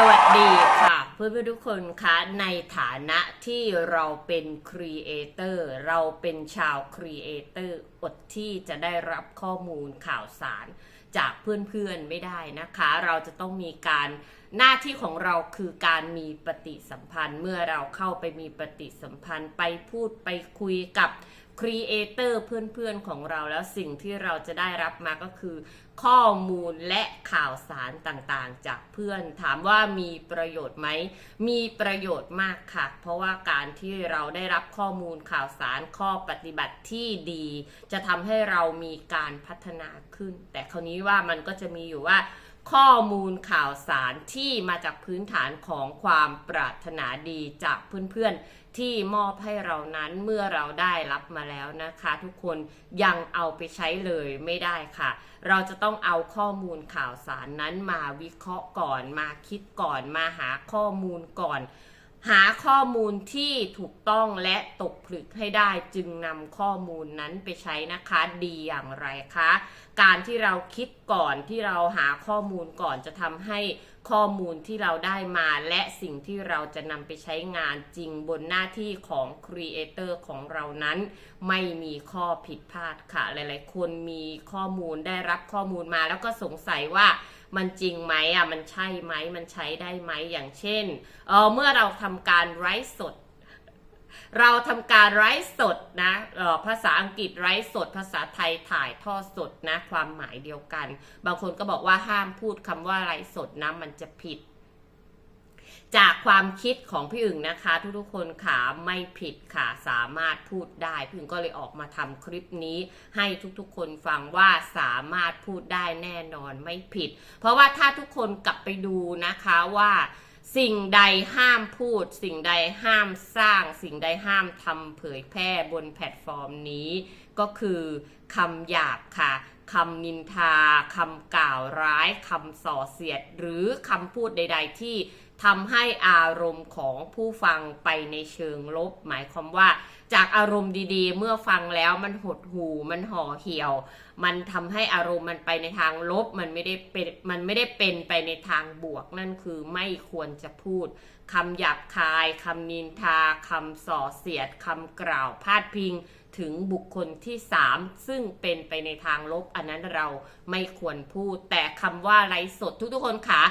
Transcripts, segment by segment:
สวัสดีค่ะ เพื่อนๆทุกคนคะในฐานะที่เราเป็นครีเอเตอร์เราเป็นชาวครีเอเตอร์อดที่จะได้รับข้อมูลข่าวสารจากเพื่อนๆไม่ได้นะคะ เราจะต้องมีการหน้าที่ของเราคือการมีปฏิสัมพันธ์ เมื่อเราเข้าไปมีปฏิสัมพันธ์ไปพูดไปคุยกับ ครีเอเตอร์เพื่อนๆของเราแล้วสิ่งที่เราจะได้รับมาก็คือ ข้อมูลและข่าวสารต่างๆ จากเพื่อน ถามว่ามีประโยชน์ไหม มีประโยชน์มากค่ะ เพราะว่าการที่เราได้รับข้อมูลข่าวสารข้อปฏิบัติที่ดี จะทำให้เรามีการพัฒนาขึ้น แต่คราวนี้ว่ามันก็จะมีอยู่ว่า ข้อมูลข่าวสารที่มาจากพื้นฐานของความปรารถนาดีจากเพื่อนๆ ที่มอบให้เรานั้นเมื่อเราได้รับมาแล้วนะคะ ทุกคนยังเอาไปใช้เลยไม่ได้ค่ะ เราจะต้องเอาข้อมูลข่าวสารนั้นมาวิเคราะห์ก่อนมาคิดก่อนมาหาข้อมูลก่อน หาข้อมูลที่ถูกต้องและตกผลึกให้ได้จึงนำข้อมูลนั้นไปใช้นะคะ ดีอย่างไรคะ การที่เราคิดก่อนที่เราหาข้อมูลก่อนจะทำให้ ข้อมูลที่เราได้มาและสิ่งที่เราจะนำไปใช้งานจริงบนหน้าที่ของครีเอเตอร์ของเรานั้น ไม่มีข้อผิดพลาดค่ะ หลายๆ คนมีข้อมูลได้รับข้อมูลมา แล้วก็สงสัยว่ามันจริงไหมอะมันใช่ไหมมันใช้ได้ไหมอย่างเช่นเออเมื่อเราทำการไร้สด เราทำการไลฟ์สดนะเอ่อภาษาอังกฤษไลฟ์สด ภาษาไทยถ่ายทอดสดนะ ความหมายเดียวกัน บางคนก็บอกว่าห้ามพูดคำว่าไลฟ์สดนะมันจะผิด จากความคิดของพี่อึ่งนะคะ ทุกๆคนขาไม่ผิดค่ะสามารถพูดได้พี่อึ่งก็เลยออกมาทำคลิปนี้ ให้ทุกๆคนฟังว่าสามารถพูดได้แน่นอนไม่ผิด เพราะว่าถ้าทุกคนกลับไปดูนะคะว่า สิ่งใดห้ามพูด สิ่งใดห้ามสร้าง สิ่งใดห้ามทำเผยแพร่บนแพลตฟอร์มนี้ก็คือคำหยาบค่ะคำนินทาคำกล่าวร้ายคำส่อเสียด หรือคำพูดใด ๆ ที่ ทำให้อารมณ์ของผู้ฟังไปในเชิงลบ หมายความว่า จากอารมณ์ดีๆ เมื่อฟังแล้วมันหดหูมันห่อเหี่ยว มันทำให้อารมณ์มันไปในทางลบ มันไม่ได้เป็นมันไม่ได้เป็นไปในทางบวก นั่นคือไม่ควรจะพูดคำหยาบคายคำนินทาคำส่อเสียดคำกล่าวพาดพิงถึงบุคคลที่ 3 ซึ่งเป็นไปในทางลบ อันนั้นเราไม่ควรพูด แต่คำว่าไร้สดทุกๆคนค่ะ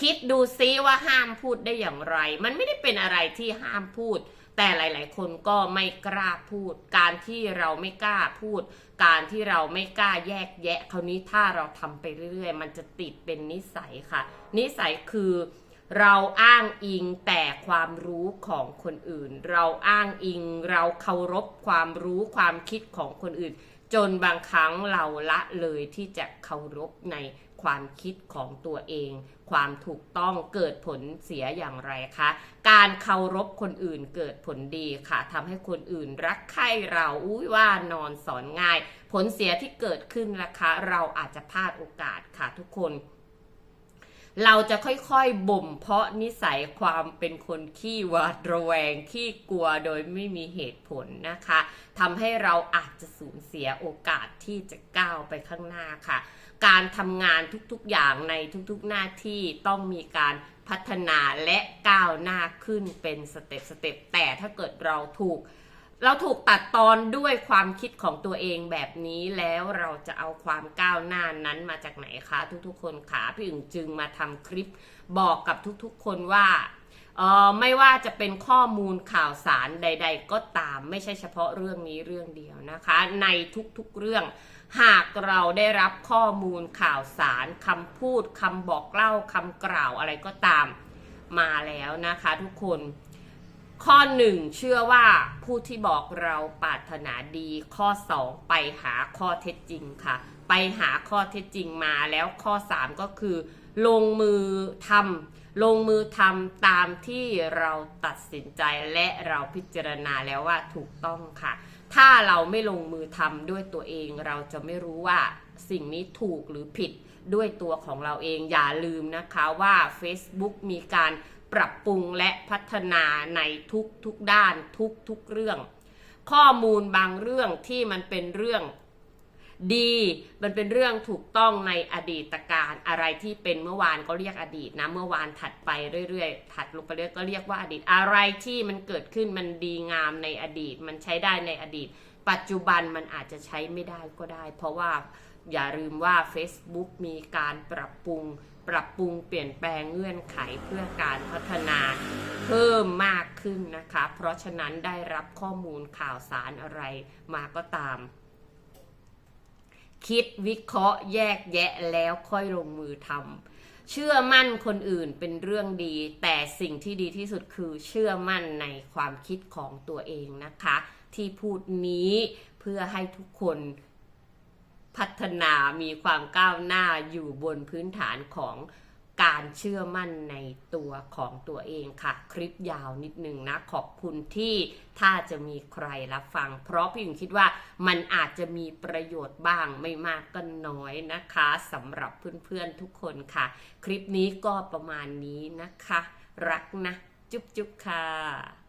คิดดูซิว่าห้ามพูดได้อย่างไร มันไม่ได้เป็นอะไรที่ห้ามพูด แต่หลาย ๆ คนก็ไม่กล้าพูด การที่เราไม่กล้าพูด การที่เราไม่กล้าแยกแยะ คราวนี้ถ้าเราทำไปเรื่อย ๆ มันจะติดเป็นนิสัยค่ะ นิสัยคือเราอ้างอิงแต่ความรู้ของคนอื่น เราอ้างอิง เราเคารพความรู้ความคิดของคนอื่น จนบางครั้งเราละเลยที่จะเคารพในความคิดของตัวเอง ความถูกต้องเกิดผลเสียอย่างไรคะ การเคารพคนอื่นเกิดผลดีค่ะทำให้คนอื่นรักใคร่เราอุ้ยว่านอนสอนง่าย ผลเสียที่เกิดขึ้นนะคะ เราอาจจะพลาดโอกาสค่ะทุกคน เราจะค่อยๆบ่มเพาะนิสัยความเป็นคนขี้หวาดระแวงขี้กลัวโดยไม่มีเหตุผลนะคะทำให้เราอาจจะสูญเสียโอกาสที่จะก้าวไปข้างหน้าค่ะ การทำงานทุกๆอย่างในทุกๆหน้าที่ต้องมีการพัฒนาและก้าวหน้าขึ้นเป็นสเต็ปสเต็ปแต่ถ้าเกิดเราถูก เราถูกตัดตอนด้วยความคิดของตัวเองแบบนี้แล้วเราจะเอาความก้าวหน้านั้นมาจากไหนคะ ทุกๆ คนขาพี่อึ่งจึงมาทำคลิปบอกกับทุกๆ คนว่าออไม่ว่าจะเป็นข้อมูลข่าวสารใด ๆ ก็ตามไม่ใช่เฉพาะเรื่องนี้เรื่องเดียวนะคะ ในทุกๆเรื่อง หากเราได้รับข้อมูลข่าวสารคำพูดคำบอกเล่าคำกล่าวอะไรก็ตามมาแล้วนะคะ ทุกคน ข้อหนึ่งเชื่อว่าผู้ที่บอกเราปรารถนาดี ข้อ 2 ไปหาข้อเท็จจริงค่ะ ไปหาข้อเท็จจริงมาแล้วข้อ 3 ก็คือ ลงมือทำลงมือทำตามที่เราตัดสินใจและเราพิจารณาแล้วว่าถูกต้องค่ะ ถ้าเราไม่ลงมือทำด้วยตัวเองเราจะไม่รู้ว่าสิ่งนี้ถูกหรือผิดด้วยตัวของเราเองอย่าลืมนะคะว่า Facebook มีการ ปรับปรุงและพัฒนาในทุกทุกด้านทุกทุกเรื่อง ข้อมูลบางเรื่องที่มันเป็นเรื่องดี มันเป็นเรื่องถูกต้องในอดีตการอะไรที่เป็นเมื่อวานก็เรียกอดีตนะเมื่อวานถัดไปเรื่อยๆถัดลงไปเรื่อยก็เรียกว่าอดีต อะไรที่มันเกิดขึ้นมันดีงามในอดีต มันใช้ได้ในอดีต ปัจจุบันมันอาจจะใช้ไม่ได้ก็ได้ เพราะว่า อย่าลืมว่า Facebook มีการปรับปรุง ปรับปรุงเปลี่ยนแปลงเงื่อนไขเพื่อการพัฒนาเพิ่มมากขึ้นนะคะ เพราะฉะนั้นได้รับข้อมูลข่าวสารอะไรมาก็ตาม คิดวิเคราะห์แยกแยะแล้วค่อยลงมือทำเชื่อมั่นคนอื่นเป็นเรื่องดี แต่สิ่งที่ดีที่สุดคือเชื่อมั่นในความคิดของตัวเองนะคะ ที่พูดนี้เพื่อให้ทุกคน พัฒนามีความก้าวหน้าอยู่บนพื้นฐานของการเชื่อมั่นในตัวของตัวเองค่ะ คลิปยาวนิดนึงนะ ขอบคุณที่ถ้าจะมีใครรับฟัง เพราะพี่หญิงคิดว่ามันอาจจะมีประโยชน์บ้างไม่มากก็น้อยนะคะสำหรับเพื่อนๆทุกคนค่ะ คลิปนี้ก็ประมาณนี้นะคะ รักนะ จุ๊บๆค่ะ